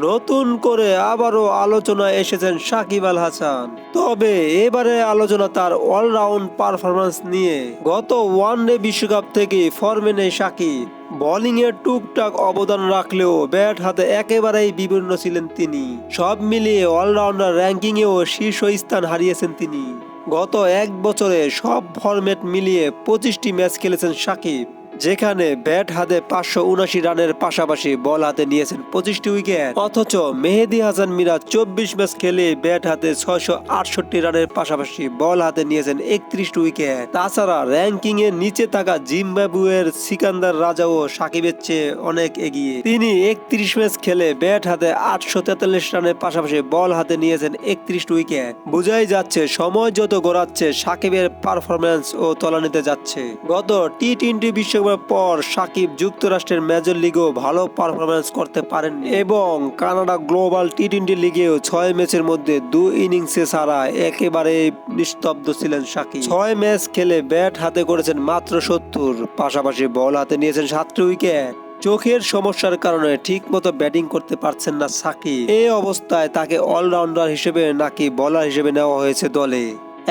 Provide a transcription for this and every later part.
নতুন করে আবারও আলোচনায় এসেছেন সাকিব আল হাসান। তবে এবারে আলোচনা তার অলরাউন্ড পারফরমেন্স নিয়ে। গত ওয়ান ডে বিশ্বকাপ থেকে ফর্মে নেই সাকিব। বোলিংয়ে টুকটাক অবদান রাখলেও ব্যাট হাতে একেবারেই বিভিন্ন ছিলেন তিনি। সব মিলিয়ে অলরাউন্ডার র্যাঙ্কিংয়েও শীর্ষ স্থান হারিয়েছেন তিনি। গত এক বছরে সব ফরম্যাট মিলিয়ে পঁচিশটি ম্যাচ খেলেছেন সাকিব। যেখানে ব্যাট হাতে পাঁচশো উনাশি রানের পাশাপাশি বল হাতে নিয়েছেন পঁচিশটি উইকেট। অথচ মেহেদি হাসান মিরাজ চব্বিশ ম্যাচ খেলে ব্যাট হাতে ছয়শো আটষট্টি রানের পাশাপাশি বল হাতে নিয়েছেন একত্রিশটি উইকেট। তাছাড়া র্যাঙ্কিং এর নিচে থাকা জিম্বাবুয়ের সিকান্দার রাজাও সাকিবের চেয়ে অনেক এগিয়ে। তিনি একত্রিশ ম্যাচ খেলে ব্যাট হাতে আটশো তেতাল্লিশ রানের পাশাপাশি বল হাতে নিয়েছেন একত্রিশটি উইকেট। বোঝাই যাচ্ছে, সময় যত গড়াচ্ছে, সাকিবের পারফরমেন্স ও তলানিতে যাচ্ছে। গত টি টোয়েন্টি বিশ্বকাপের পর সাকিব যুক্তরাষ্ট্রের মেজর লিগেও ভালো পারফরমেন্স করতে পারেননি। এবং কানাডা গ্লোবাল টি টোয়েন্টি লিগেও ছয় ম্যাচের মধ্যে দু ইনিংসে ছাড়া একেবারে নিস্তব্ধ ছিলেন সাকিব। ছয় ম্যাচ খেলে ব্যাট হাতে করেছেন মাত্র সত্তর, পাশাপাশি বল হাতে নিয়েছেন সাতটি উইকেট। চোখের সমস্যার কারণে ঠিক মতো ব্যাটিং করতে পারছেন না সাকিব। এই অবস্থায় তাকে অলরাউন্ডার হিসেবে নাকি বলার হিসেবে নেওয়া হয়েছে দলে।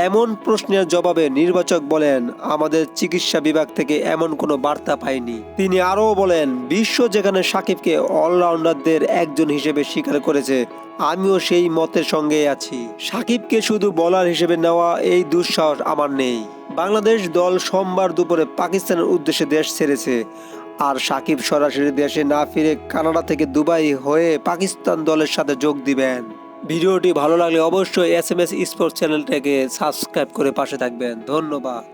এমন প্রশ্নের জবাবে নির্বাচক বলেন, আমাদের চিকিৎসা বিভাগ থেকে এমন কোনো বার্তা পাইনি। তিনি আরও বলেন, বিশ্ব যেখানে সাকিবকে অলরাউন্ডারদের একজন হিসেবে স্বীকার করেছে, আমিও সেই মতের সঙ্গে আছি। সাকিবকে শুধু বলার হিসেবে নেওয়া এই দুঃসাহস আমার নেই। বাংলাদেশ দল সোমবার দুপুরে পাকিস্তানের উদ্দেশ্যে দেশ ছেড়েছে, আর সাকিব সরাসরি দেশে না ফিরে কানাডা থেকে দুবাই হয়ে পাকিস্তান দলের সাথে যোগ দিবেন। ভিডিওটি ভালো লাগলে অবশ্যই এস এম এস স্পোর্টস চ্যানেলটাকে সাবস্ক্রাইব করে পাশে থাকবেন। ধন্যবাদ।